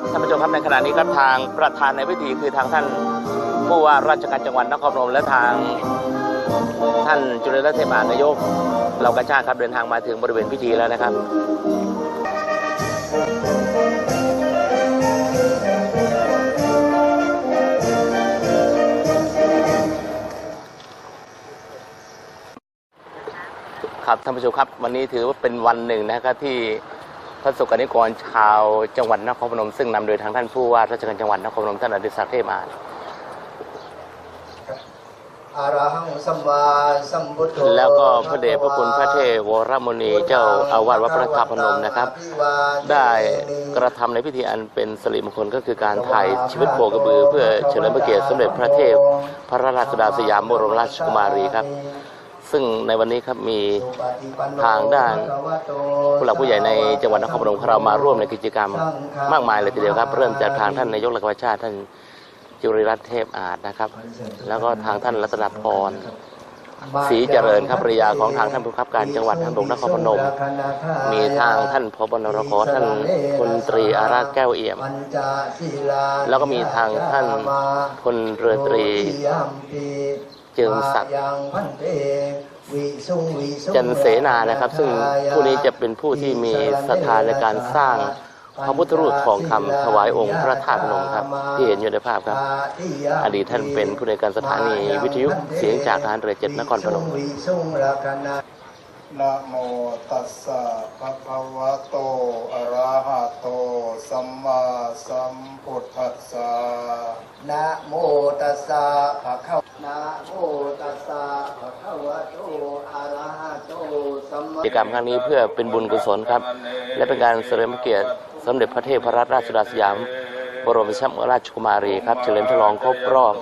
ครับท่านผู้ชมครับในขณะนี้ครับทางประธานในพิธีคือทางท่านผู้ว่าราชการจังหวัดนครพนมและทางท่านจุลรัตน์เทพานายกเหล่ากาชาติครับเดินทางมาถึงบริเวณพิธีแล้วนะครับครับท่านผู้ชมครับวันนี้ถือว่าเป็นวันหนึ่งนะครับที่ พระสงฆ์นิกรชาวจังหวัดนครพนมซึ่งนำโดยทางท่านผู้ว่าราชการจังหวัดนครพนมท่านอดิศักดิ์เทพมานอะระหังสัมมาสัมพุทโธแล้วก็พระเดชพระคุณพระเทวรมุนีเจ้าอาวาสวัดพระธาตุพนมนะครับ ได้กระทำในพิธีอันเป็นสิริมงคลก็คือการถ่ายชีวิตโคกระบือ เพื่อเฉลิมพระเกียรติสมเด็จพระเทพพระราชสุดาสยามบรมราชกุมารีครับ ซึ่งในวันนี้ครับมีทางด้านผู้หลักผู้ใหญ่ในจังหวัดนครพนมของเรามาร่วมในกิจกรรมมากมายเลยทีเดียวครับ เริ่มจากทางท่านนายกรัฐมนตรีชาติท่านจุริรัตน์เทพอาจนะครับ แล้วก็ทางท่านรัตนพรศรีเจริญครับภรรยาของทางท่านผู้บังคับการจังหวัดทางหลวงนครพนม มีทางท่านพบนรขท่านพลตรีอาราแก้วเอี่ยม แล้วก็มีทางท่านพลเรือตรี จึงศักดิ์จันเสนานะครับ ซึ่งผู้นี้จะเป็นผู้ที่มีศรัทธาในการสร้างพระพุทธรูปทองคำถวายองค์พระธาตุพนมครับ ที่เห็นอยู่ในภาพครับ อดีตท่านเป็นผู้ในวยการสถานีวิทยุเสียงจากทหารเรือเจ็ดนครพนม นะโมตัสสะภะคะวะโต อะระหะโต สัมมาสัมพุทธัสสะ นะโมตัสสะภะคะนะโมตัสสะภะคะวะโต อะระหะโต สัมมากิจกรรมครั้งนี้เพื่อเป็นบุญกุศลครับ และเป็นการเฉลิมพระเกียรติสมเด็จพระเทพรัตนราชสุดาสยาม บรมราชกุมารีครับ เฉลิมฉลองครบรอบ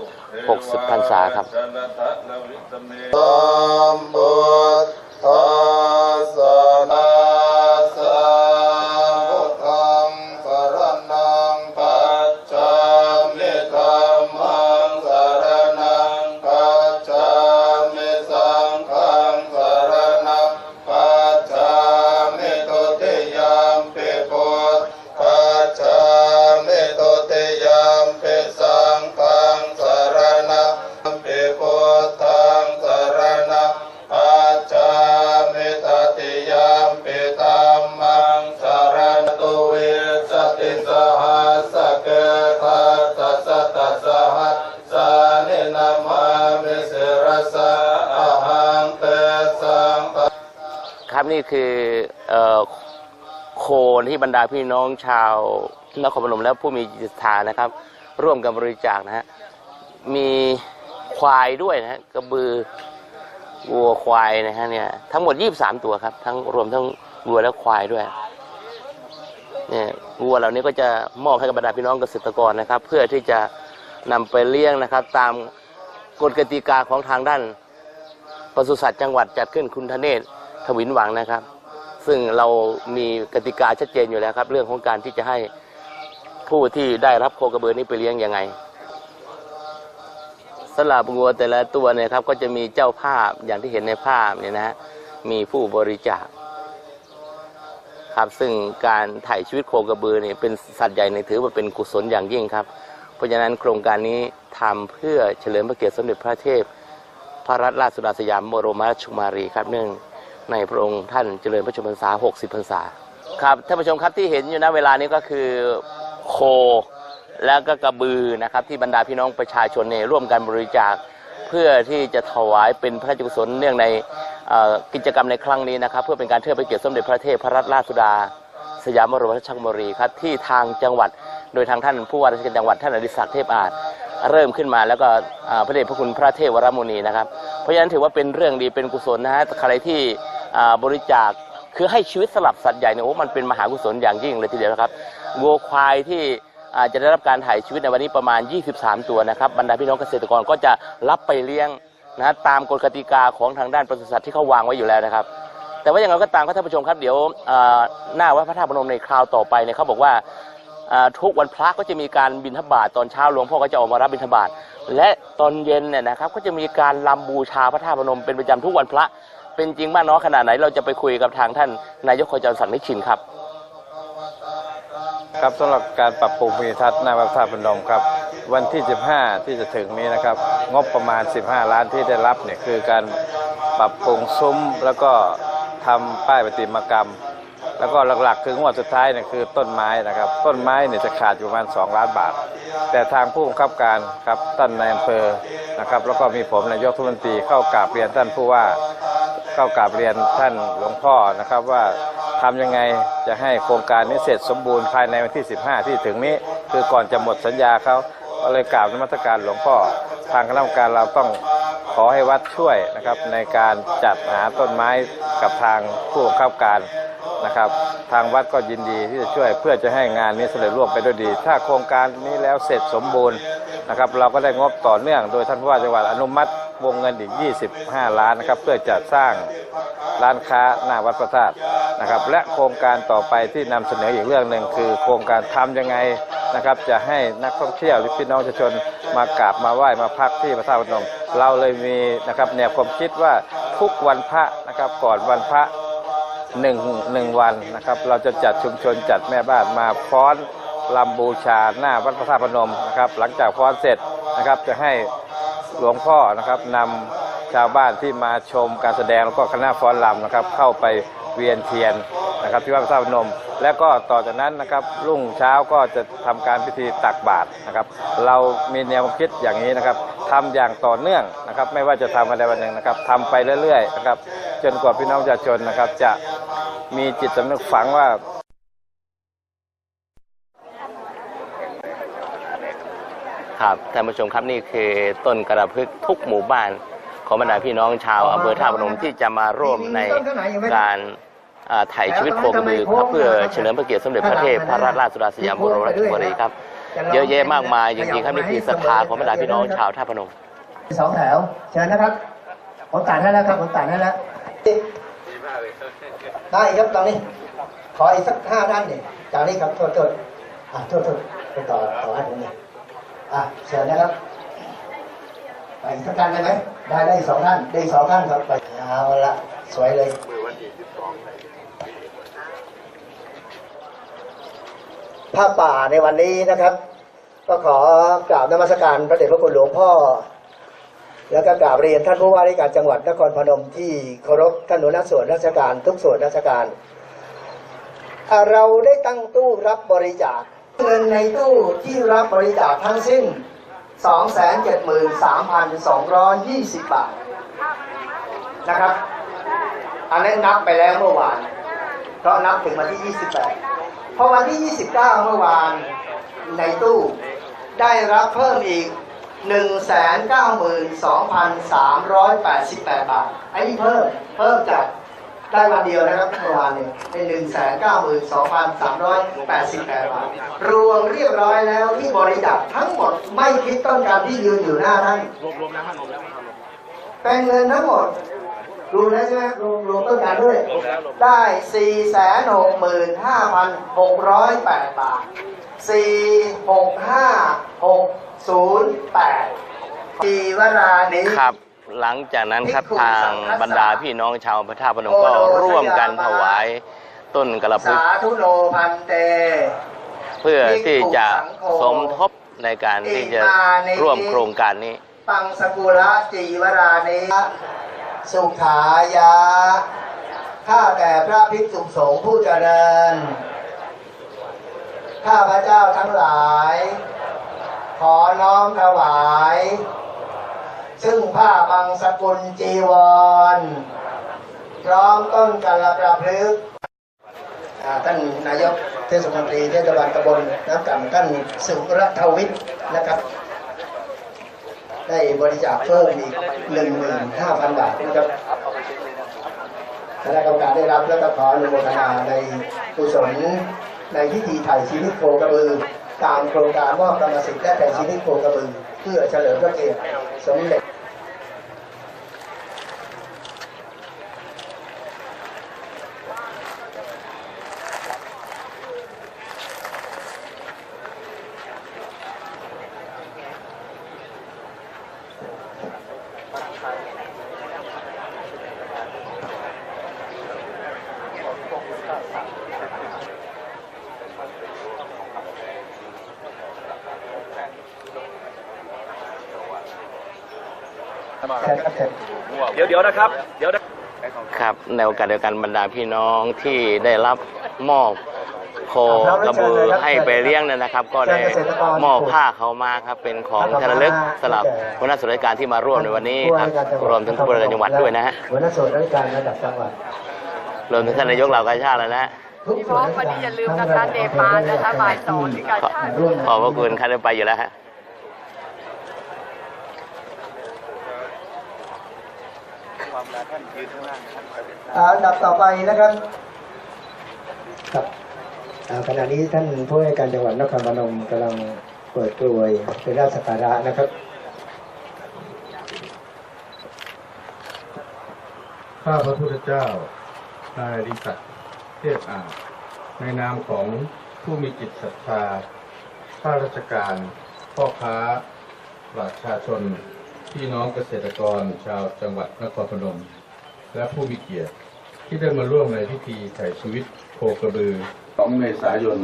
60 พรรษาครับ สั นี่คือออโคมที่บรรดาพี่น้องชาวนครพนมและผู้มีจิตศรัทธานะครับ ร่วมกันบริจาคนะฮะมีควายด้วยนะฮะกระบือวัวควายนะฮะเนี่ยทั้งหมด 23 ตัวครับ ทั้งรวมทั้งวัวและควายด้วยเนี่ยวัวเหล่านี้ก็จะมอบให้กับบรรดาพี่น้องเกษตรกรนะครับ เพื่อที่จะนำไปเลี้ยงนะครับ ตามกฎกติกาของทางด้านปศุสัตว์จังหวัดจัดขึ้นคุณธเนศ ทวินหวังนะครับ ซึ่งเรามีกติกาชัดเจนอยู่แล้วครับ เรื่องของการที่จะให้ผู้ที่ได้รับโคกระบือนี้ไปเลี้ยงยังไงสำหรับงัวแต่ละตัวเนี่ยครับก็จะมีเจ้าภาพอย่างที่เห็นในภาพเนี่ยนะฮะมีผู้บริจาคครับซึ่งการถ่ายชีวิตโคกระบือเนี่ยเป็นสัตว์ใหญ่ในถือว่าเป็นกุศลอย่างยิ่งครับ เพราะฉะนั้นโครงการนี้ทำเพื่อเฉลิมพระเกียรติสมเด็จพระเทพ พระรัตนราชสุดาสยามบรมราชกุมารีครับเนื่อง ในพระองค์ท่านเจริญพระชนมพรรษา 60 พรรษา ครับท่านผู้ชมครับที่เห็นอยู่ณเวลานี้ก็คือโคและก็กระบือนะครับที่บรรดาพี่น้องประชาชนเนี่ยร่วมกันบริจาคเพื่อที่จะถวายเป็นพระราชกุศลเนื่องในกิจกรรมในครั้งนี้นะครับ เพื่อเป็นการเทิดพระเกียรติสมเด็จพระเทพพระรัตนราชสุดา สยามบรมราชกุมารีครับที่ทางจังหวัดโดยทางท่านผู้ว่าราชการจังหวัดท่านอดิศักดิ์เทพอาจเริ่มขึ้นมาแล้วก็พระเดชพระคุณพระเทพวรมุนีนะครับ เพราะฉะนั้นถือว่าเป็นเรื่องดีเป็นกุศลนะฮะใครที่ บริจาคคือให้ชีวิตสลับสัตว์ใหญ่เนี่ยโอ้มันเป็นมหากุศลอย่างยิ่งเลยทีเดียวนะครับวัวควายที่อาจจะได้รับการถ่ายชีวิตในวันนี้ประมาณ 23 ตัวนะครับบรรดาพี่น้องเกษตรกรก็จะรับไปเลี้ยงนะตามกฎกติกาของทางด้านปศุสัตว์ที่เขาวางไว้อยู่แล้วนะครับ แต่ว่าอย่างไรก็ตามครับท่านผู้ชมครับเดี๋ยวหน้าวัดพระธาตุพนมในคราวต่อไปเนี่ยเขาบอกว่าทุกวันพระก็จะมีการบิณฑบาตตอนเช้าหลวงพ่อก็จะออกมารับบิณฑบาตและตอนเย็นเนี่ยนะครับก็จะมีการลำบูชาพระธาตุพนมเป็นประจำทุกวันพระ เป็นจริงมากน้อยขนาดไหน เราจะไปคุยกับทางท่านนายกคอยจรสังนิชินครับ ครับสำหรับการปรับปรุงภูมิทัศน์หน้าวัดพระธาตุพนมครับ วันที่ 15 ที่จะถึงนี้นะครับ งบประมาณ 15 ล้านที่ได้รับเนี่ยคือการปรับปรุงซุ้มแล้วก็ทำป้ายประติมากรรม แล้วก็หลักๆ คืองวดสุดท้ายเนี่ยคือต้นไม้นะครับ ต้นไม้เนี่ยจะขาดอยู่ประมาณ 2 ล้านบาท แต่ทางผู้บังคับการครับท่านนายอำเภอนะครับ แล้วก็มีผมนายกรัฐมนตรีเข้ากราบเรียนท่านผู้ว่า เข้ากราบเรียนท่านหลวงพ่อนะครับว่าทำยังไงจะให้โครงการนี้เสร็จสมบูรณ์ภายในวันที่ 15 ที่ถึงนี้ คือก่อนจะหมดสัญญาเขาก็เลยกราบนมัสการหลวงพ่อ ทางคณะกรรมการเราต้องขอให้วัดช่วยนะครับในการจัดหาต้นไม้กับทางผู้บังคับการนะครับ ทางวัดก็ยินดีที่จะช่วยเพื่อจะให้งานนี้สำเร็จร่วมไปด้วยดี ถ้าโครงการนี้แล้วเสร็จสมบูรณ์นะครับ เราก็ได้งบต่อเนื่อง โดยท่านผู้ว่าจังหวัดอนุมัติ วงเงินอีก 25 ล้านนะครับ เพื่อจะสร้างร้านค้าหน้าวัดพระธาตุนะครับ และโครงการต่อไปที่นำเสนออีกเรื่องหนึ่งคือ โครงการทำยังไงนะครับ จะให้นักท่องเที่ยวหรือพี่น้องประชาชนมากราบมาไหว้มาพักที่พระธาตุพนม เราเลยมีนะครับแนวความคิดว่าทุกวันพระนะครับก่อนวันพระหนึ่งหนึ่งวันนะครับ เราจะจัดชุมชนจัดแม่บ้านมาฟ้อนลำบูชาหน้าวัดพระธาตุพนมนะครับ หลังจากฟ้อนเสร็จนะครับจะให้ หลวงพ่อนะครับนำชาวบ้านที่มาชมการแสดงแล้วก็คณะฟ้อนรำนะครับ เข้าไปเวียนเทียนนะครับที่วัดพระธาตุพนม และก็ต่อจากนั้นนะครับรุ่งเช้าก็จะทำการพิธีตักบาตรนะครับ เรามีแนวคิดอย่างนี้นะครับทำอย่างต่อเนื่องนะครับ ไม่ว่าจะทำวันใดวันหนึ่งนะครับทำไปเรื่อยๆนะครับ จนกว่าพี่น้องประชาชนนะครับ จะมีจิตสำนึกฝังว่า ครับท่านผู้ชมครับนี่คือต้นกระพึกทุกหมู่บ้าน ของบรรดาพี่น้องชาวอำเภอท่าตุพนมที่จะมาร่วมในการอ่าถ่ายชีวิตโคกระบือครับเพื่อเฉลิมพระเกียรติสมเด็จพระเทพพระราชสุดาสยามบรมราชกุมารีครับเยอะแยะมากมายจริงๆครับนี่คือศรัทธาของบรรดาพี่น้องชาวท่าตุพนมสองแถวเชิญนะครับผมตัดให้แล้วครับผมตัดให้แล้วได้อีกครับตอนนี้ขออีกสักห้าท่านเนี่ยจากนี้ครับโทษโทษอะโทษโทษไปต่อต่อให้ผมเนี่ย อะเชิญนะครับไปอีกสักท่านได้ไหมได้ได้สองท่านได้สองท่านครับไปเอาละสวยเลยผ้าป่าในวันนี้นะครับ ก็ขอกราบนมัสการพระเดชพระคุณหลวงพ่อ แล้วก็กราบเรียนท่านผู้ว่าราชการจังหวัดนครพนมที่เคารพท่านหัวหน้าส่วนราชการทุกส่วนราชการ เราได้ตั้งตู้รับบริจาค เงินในตู้ที่รับบริจาคทั้งสิ้น 273,220 บาทนะครับ อันนั้นนับไปแล้วเมื่อวาน เพราะนับถึงวันที่ 28 พอวันที่ 29 เมื่อวานในตู้ได้รับเพิ่มอีก 192,388 บาท อันนี้เพิ่ม เพิ่มจาก ได้วันเดียวนะครับเมื่อวานเนี่ยเป็น192,388บาทรวมเรียบร้อยแล้วที่บริจาคทั้งหมดไม่คิดต้นการที่ยืนอยู่หน้าท่านเป็นเงินทั้งหมดรวมแล้วใช่ไหมรวมรวมต้นการด้วย ได้4 6 5 6 0 8บาท4 6 5 6 0 8ปีวรานี้ครับ หลังจากนั้นครับทางบรรดาพี่น้องชาวพระธาตุพนมก็ร่วมกันถวายต้นกระพึกสาธุโนพันเต เพื่อที่จะสมทบในการที่จะร่วมโครงการนี้ ปังสกุละจีวรานิสุขายะข้าแต่พระภิกษุสงฆ์ผู้เจริญ ข้าพระเจ้าทั้งหลาย ขอน้อมถวาย ซึ่งผ้าบังสกุลจีวร พร้อมต้นกาลประพฤกษ์ท่านนายกเทศมนตรีเทศบาลตำบลน้ำก่ำท่านสุรทวิทย์นะครับ ได้บริจาคเพิ่มอีก15,000บาทนะครับคณะกรรมการได้รับและก็ขออนุโมทนาในกุศลในพิธีไถ่ชีวิตโคกระบือ ตามโครงการมอบกรรมสิทธิ์และไถ่ชีวิตโคกระบือเพื่อเฉลิมพระเกียรติสมเด็จ เชิญครับเชิญเดี๋ยวเดี๋ยวนะครับ เดี๋ยวนะครับในโอกาสเดียวกันบรรดาพี่น้องที่ได้รับมอบโคกระบือให้ไปเลี้ยงเนี่ยนะครับ ก็ได้มอบผ้าเขามาครับเป็นของที่ระลึกสำหรับหัวหน้าส่วนราชการที่มาร่วมในวันนี้ครับรวมถึงผู้บริหารจังหวัดด้วยนะฮะหัวหน้าส่วนราชการระดับจังหวัดรวมถึงท่านนายกเหล่ากาชาติแล้วนะฮะทุกพี่ส่น้วอนงราชวันการนี้อย่าลืมนะคะเดปานนะคะบ่ายสองที่การขอชาติร่วมขอบพระคุณครับได้ไปอยู่แล้วฮะ อ่าอันดับต่อไปนะครับครับอ่าขณะนี้ท่านผู้ว่าการจังหวัดนครพนมกำลังเปิดกลวยเป็นราชสักการะนะครับข้าพระพุทธเจ้านายดิศักดิ์เทพอ่างในนามของผู้มีจิตศรัทธาข้าราชการพ่อค้าประชาชน พี่น้องเกษตรกรชาวจังหวัดนครพนม และผู้มีเกียรติที่ได้มาร่วมในพิธีไถ่ชีวิตโคกระบือ 2 เมษายน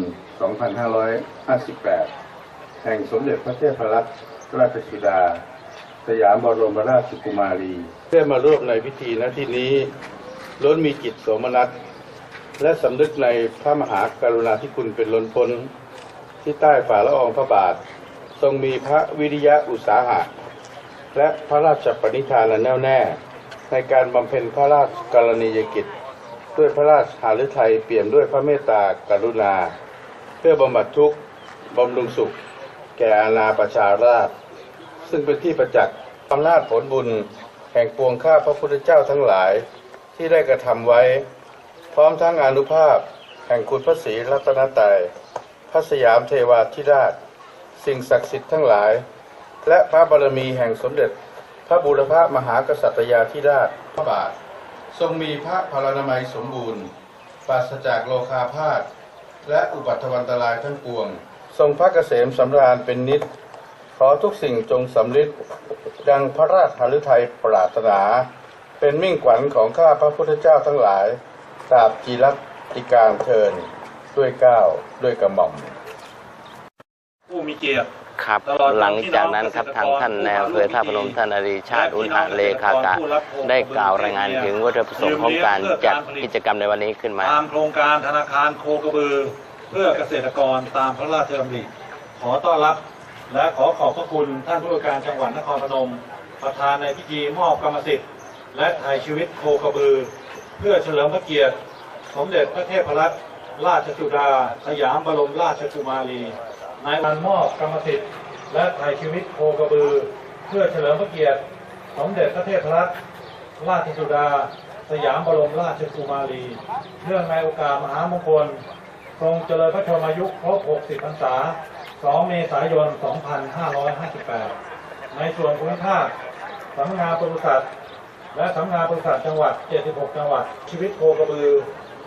2558 แห่งสมเด็จพระเทพรัตนราชสุดา สยามบรมราชกุมารี ได้มาร่วมในพิธีณที่นี้ล้วนมีจิตโสมนัส และสำนึกในพระมหากรุณาธิคุณเป็นล้นพ้น ที่ใต้ฝ่าละอองพระบาท ทรงมีพระวิริยะอุตสาหะ และพระราชปณิธานแน่วแน่ ในการบำเพ็ญพระราชกรณียกิจ ด้วยพระราชหฤทัยเปลี่ยมด้วยพระเมตตากรุณา เพื่อบำบัดทุกข์บำรุงสุข แก่อาณาประชาราษฎร์ซึ่งเป็นที่ประจักษ์อำนาจผลบุญแห่งปวงข้าพระพุทธเจ้าทั้งหลายที่ได้กระทำไว้ พร้อมทั้งอนุภาพแห่งคุณพระศรีรัตนตรัยพระสยามเทวาธิราช สิ่งศักดิ์สิทธิ์ทั้งหลาย และพระบารมีแห่งสมเด็จ พระบูรพมหากษัตริยาธิราชพระบาท ทรงมีพระพลานามัยสมบูรณ์ปราศจากโลคาพาธและอุบัติวันตรายทั้งปวง ทรงพระเกษมสำราญเป็นนิจขอทุกสิ่งจงสำลิดดังพระราชหฤทัยปรารถนา เป็นมิ่งขวัญของข้าพระพุทธเจ้าทั้งหลายตราบจีรัติการเทินด้วยก้าวด้วยกระหม่อมผู้มีเกียรติ ครับ หลังจากนั้นครับทางท่านแนวอำเภอท่าพนมท่านอริชาติอุณหะเลขากะได้กล่าวรายงานถึงวัตถุประสงค์ของการจัดกิจกรรมในวันนี้ขึ้นมา ตามโครงการธนาคารโคกระบือ เพื่อเกษตรกรตามพระราชดำริขอต้อนรับ และขอขอบพระคุณท่านผู้ว่าการจังหวัดนครพนม ประธานในพิธีมอบกรรมสิทธิ์ และไถ่ายชีวิตโคกระบือ เพื่อเฉลิมพระเกียรติ สมเด็จพระเทพรัตนราชสุดา สยามบรมราชกุมารี ในวันมอบกรรมสิทธิ์ และไถ่ายชีวิตโคกระบือ เพื่อเฉลิมพระเกียรติ สมเด็จพระเทพรัตนราชสุดา สยามบรมราชกุมารีเนื่องในโอกาสมหามงคล ทรงเจริญพระชนมายุครบ 60 พรรษา 2 เมษายน 2558 ในส่วนภูมิภาคสำนักงานปศุสัตว์และสำนักงานปศุสัตว์จังหวัด 76 จังหวัด ชีวิตโคกระบือ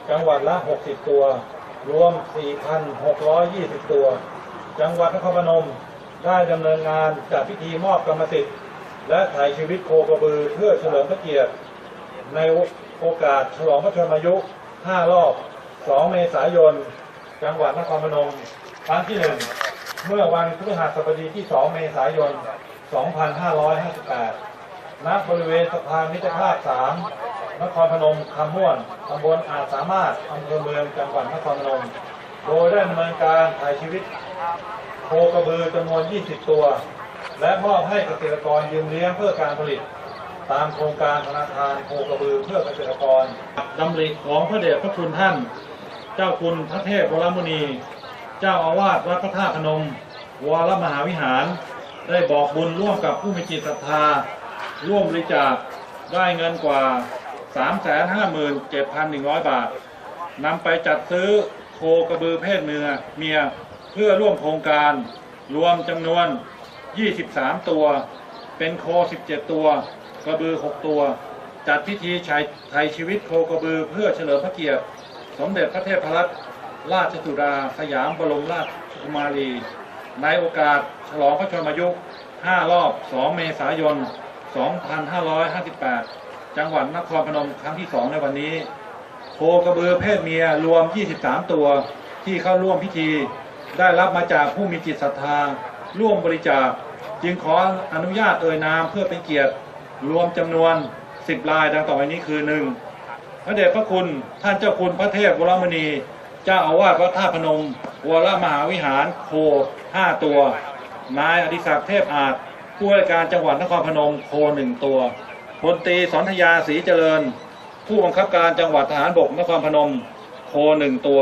จังหวัดละ 60 ตัว รวม 4,620 ตัว จังหวัดนครพนม ได้ดำเนินงานจัดพิธีมอบกรรมสิทธิ์ และถ่ายชีวิตโคกระบือเพื่อเฉลิมพระเกียรติ ในโอกาสฉลองพระชนมายุ 5 รอบ 2 เมษายน จังหวัดนครพนม ครั้งที่ 1 เมื่อวันพฤหัสบดีที่ 2 เมษายน 2558 ณ บริเวณสะพานมิตรภาพ 3 นครพนมคำม่วนตำบลอาจสามารถอำเภอเมือง จังหวัดนครพนม โดยได้ดำเนินการถ่ายชีวิต โคกระบือจำนวน 20 ตัว และมอบให้เกษตรกรยืมเลี้ยงเพื่อการผลิต ตามโครงการธนาคารโคกระบือเพื่อเกษตรกรดำริของพระเดชพระคุณท่าน เจ้าคุณพระเทพวรมุนี เจ้าอาวาสวัดพระธาตุพนมวรมหาวิหาร ได้บอกบุญร่วมกับผู้มีจิตศรัทธา ร่วมบริจาคได้เงินกว่า 357,100 บาทนำไปจัดซื้อโคกระบือเพศเมียเมีย เพื่อร่วมโครงการรวมจำนวน 23 ตัว เป็นโค 17 ตัว กระบือ 6 ตัว จัดพิธีชัยไทยชีวิตโคกระบือเพื่อเฉลิมพระเกียรติ สมเด็จพระเทพรัตนราชสุดาสยามบรมราชกุมารี ในโอกาสฉลองพระชนมายุ 5 รอบ 2 เมษายน 2558 จังหวัดนครพนมครั้งที่ 2 ในวันนี้ โคกระบือเพศเมียรวม 23 ตัวที่เข้าร่วมพิธี ได้รับมาจากผู้มีจิตศรัทธา ร่วมบริจาค จึงขออนุญาตเอ่ยนามเพื่อเป็นเกียรติ รวมจำนวน 10 รายดังต่อไปนี้คือ 1. พระเดชพระคุณท่านเจ้าคุณพระเทพวรมณี เจ้าอาวาสวัดท่าพนมวรมหาวิหารโค5ตัว นายอดิศักดิ์เทพอาจผู้ว่าการจังหวัดนครพนมโค1ตัวพลตรีสนธยาศรีเจริญ ผู้บังคับการจังหวัดทหารบกนครพนม โค1ตัว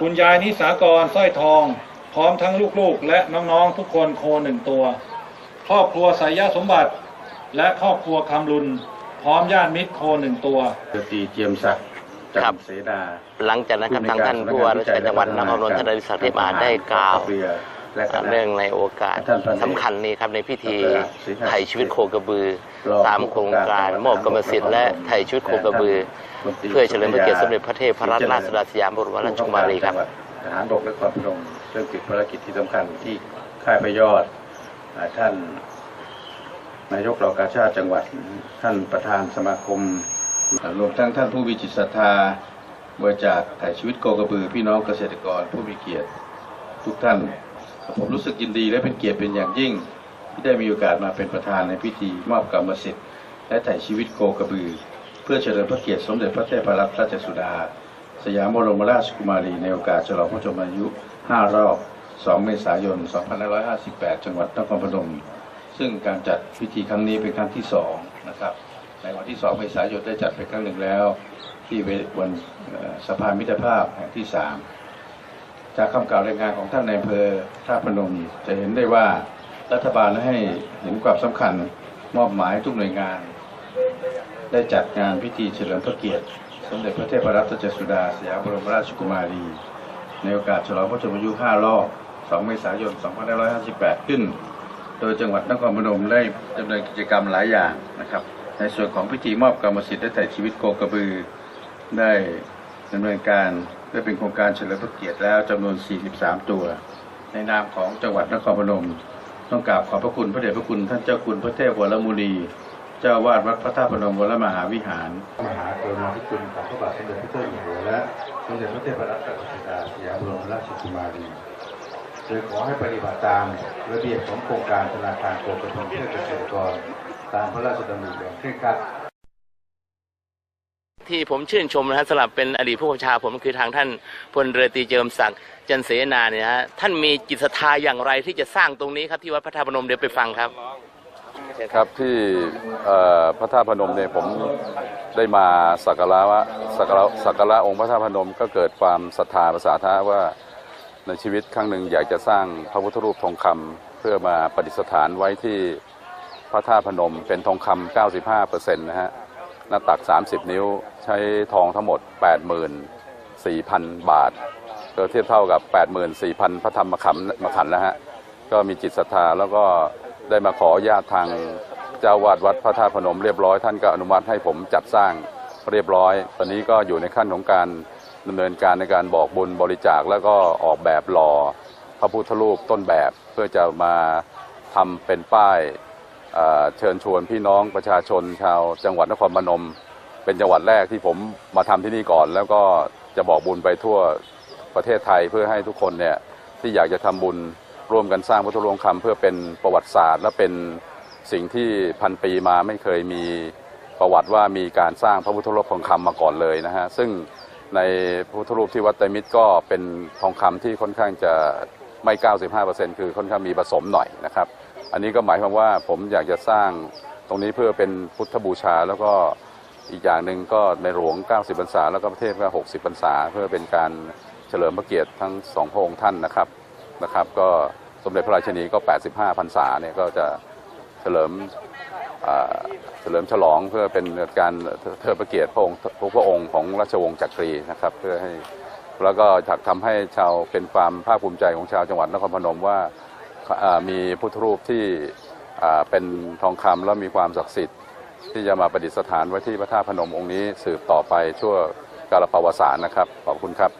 คุณยายนิสากรสร้อยทอง พร้อมทั้งลูกๆ และน้องๆทุกคนโค1ตัว ครอบครัวสายยาสมบัติ และครอบครัวคำลุน พร้อมญาติมิตรโคหนึ่งตัวเรือตรีเจียมศักดิ์จัครับนเสดา หลังจากนั้นครับทางท่านผู้ว่าราชการจังหวัดนครพนมท่านอดิศักดิ์เทพอาจได้กล่าว เรือ และคณะเรื่องในโอกาสท่านพันเอกสำคัญนี้ครับในพิธีดรศรีหาไถ่ชีวิตโคกระบือรองตามโครงการมอบกรรมสิทธิ์และไถ่ชีวิตโคกระบือ เพื่อเฉลิมพระเกียรติสมเด็จพระเทพรัตนราชสุดาสยามบรมราชกุมารีครับทหารบกและความพนมเรื่องติดภารกิจที่สำคัญที่ค่ายพระยอดอ่าท่านนายกเหล่ากาชาติจังหวัด ท่านประธานสมาคมอ่ารวมทั้งท่านผู้มีจิตศรัทธาบริจาคถ่ายชีวิตโคกระบือ พี่น้องเกษตรกรผู้มีเกียรติทุกท่าน ผมรู้สึกยินดีและเป็นเกียรติเป็นอย่างยิ่ง ที่ได้มีโอกาสมาเป็นประธานในพิธีมอบกรรมสิทธิ์และถ่ายชีวิตโคกระบือ เพื่อเฉลิมพระเกียรติสมเด็จพระเทพรัตนราชสุดา สยามบรมราชกุมารีในโอกาสฉลองพระชนมายุ 5 รอบ 2 เมษายน 2558 จังหวัดนครพนม ซึ่งการจัดพิธีครั้งนี้เป็นครั้งที่สองนะครับในวันที่ 2 เมษายนได้จัดไปครั้งหนึ่งแล้ว ที่เววันสะพานมิตรภาพแห่งที่ 3 จากคำกล่าวรายงานของท่านนายอำเภอท่าพนมจะเห็นได้ว่ารัฐบาลให้เห็นความสำคัญมอบหมายทุกหน่วยงาน ได้จัดงานพิธีเฉลิมพระเกียรติ สมเด็จพระเทพรัตนราชสุดาสยามบรมราชกุมารี ในโอกาสฉลองพระชนมายุ 5 รอบ 2 เมษายน 2558 ขึ้น โดยจังหวัดนครพนมได้ดำเนินกิจกรรมหลายอย่างนะครับ ในส่วนของพิธีมอบกรรมสิทธิ์และถ่ชีวิตโคกระบือ ได้ดำเนินการ ได้เป็นโครงการเฉลิมพระเกียรติแล้วจำนวน 43 ตัว ในนามของจังหวัดนครพนม ต้องกราบขอบพระคุณพระเดชพระคุณท่านเจ้าคุณพระเทพวรมุนีเจ้าวาดวัดพระธาตุพนมวรมหาวิหาร มหากรุณาธิคุณของพระบาทสมเด็จพระเจ้าอยู่หัวและสมเด็จพระเทพรัตนราชสุดาสยามบรมราชกุมารีโดยขอให้ปฏิบัติตามระเบียบของโครงการธนาคารโคกระพันเพื่อเกษตรกรตามพระราชดำริอย่างเคร่งครัด ที่ผมชื่นชมนะฮะสำหรับเป็นอดีตผู้บัญชาผมคือทางท่านพลเรือตรีเจิมศักดิ์จันเสนาเนี่ยนะฮะท่านมีจิตศรัทธาอย่างไรที่จะสร้างตรงนี้ครับที่วัดพระธาตุพนมเดี๋ยวไปฟังครับครับที่พระธาตุพนมเนี่ยผมได้มาสักการะว่าสักการะสักการะองค์พระธาตุพนมก็เกิดความศรัทธาภาษาทะว่าในชีวิตครั้งหนึ่งอยากจะสร้างพระพุทธรูปทองคำเพื่อมาประดิษฐานไว้ที่พระธาตุพนมเป็นทองคำ95เปอร์เซ็นต์นะฮะ หน้าตัก 30 นิ้ว ใช้ทองทั้งหมด 84,000 บาทก็เทียบเท่ากับ 84,000 พระธรรมขันธ์มขันธ์นะฮะ ก็มีจิตศรัทธาแล้วก็ได้มาขอญาตทางเจ้าวาดวัดพระธาตุพนมเรียบร้อยท่านก็อนุมัติให้ผมจัดสร้างเรียบร้อย ตอนนี้ก็อยู่ในขั้นของการดำเนินการในการบอกบุญบริจาคแล้วก็ออกแบบหล่อพระพุทธรูปต้นแบบเพื่อจะมาทำเป็นป้าย เชิญชวนพี่น้องประชาชนชาวจังหวัดนครพนม เป็นจังหวัดแรกที่ผมมาทำที่นี่ก่อน แล้วก็จะบอกบุญไปทั่วประเทศไทยเพื่อให้ทุกคนเนี่ยที่อยากจะทำบุญร่วมกันสร้างพุทธรูปคำเพื่อเป็นประวัติศาสตร์ และเป็นสิ่งที่พันปีมาไม่เคยมีประวัติว่ามีการสร้างพระพุทธรูปทองคำมาก่อนเลยนะฮะซึ่งในพระพุทธรูปที่วัดไตรมิตรก็เป็นทองคำที่ค่อนข้างจะไม่ 95%คือค่อนข้างมีผสมหน่อยนะครับ อันนี้ก็หมายความว่าผมอยากจะสร้างตรงนี้เพื่อเป็นพุทธบูชา แล้วก็อีกอย่างหนึ่งก็ในหลวง 90พรรษา แล้วก็พระเทพก็ 60พรรษา เพื่อเป็นการเฉลิมพระเกียรติทั้งสองพระองค์ท่านนะครับนะครับ ก็สมเด็จพระราชินีก็ 85พรรษาเนี่ยก็จะเฉลิมเฉลิมฉลองเพื่อเป็นการเทิดพระเกียรติพระองค์พระองค์ของราชวงศ์จักรีนะครับ เพื่อให้แล้วก็อยากทำให้ชาวเป็นความภาคภูมิใจของชาวจังหวัดนครพนมว่า มีพุทธรูปที่เป็นทองคำแล้วมีความศักดิ์สิทธิ์ ที่จะมาประดิษฐานไว้ที่พระธาตุพนมองค์นี้สืบต่อไปชั่วกาลปวสานนะครับ ขอบคุณครับ